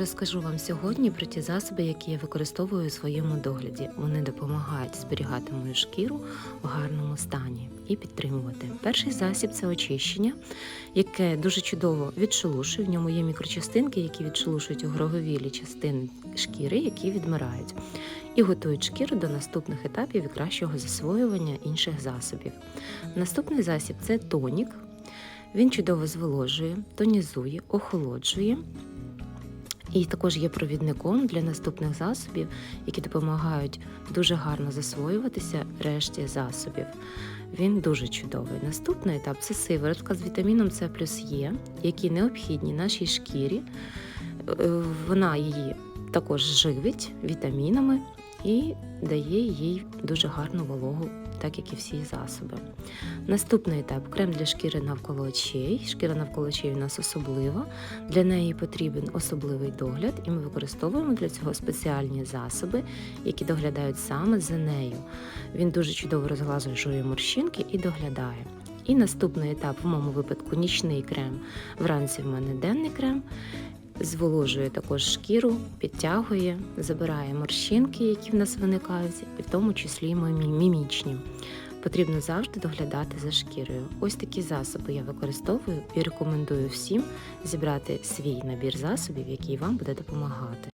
Розкажу вам сьогодні про ті засоби, які я використовую у своєму догляді. Вони допомагають зберігати мою шкіру в гарному стані і підтримувати. Перший засіб це очищення, яке дуже чудово відшелушує. В ньому є мікрочастинки, які відшелушують огроговілі частини шкіри, які відмирають, і готують шкіру до наступних етапів і кращого засвоювання інших засобів. Наступний засіб це тонік. Він чудово зволожує, тонізує, охолоджує. І також є провідником для наступних засобів, які допомагають дуже гарно засвоюватися решті засобів. Він дуже чудовий. Наступний етап це сиворотка з вітаміном С плюс Е, які необхідні нашій шкірі. Е, Вона її також живить вітамінами і дає їй дуже гарну вологу, так як і всі засоби. Наступний етап крем для шкіри навколо очей. Шкіра навколо очей у нас особлива. Для неї потрібен особливий догляд, і ми використовуємо для цього спеціальні засоби, які доглядають саме за нею. Він дуже чудово розглажує морщинки і доглядає. І наступний етап, в моєму випадку, нічний крем. Вранці в мене денний крем. Зволожує також шкіру, підтягує, забирає морщинки, які в нас виникають, і в тому числі мімічні. Потрібно завжди доглядати за шкірою. Ось такі засоби я використовую і рекомендую всім зібрати свій набір засобів, який вам буде допомагати.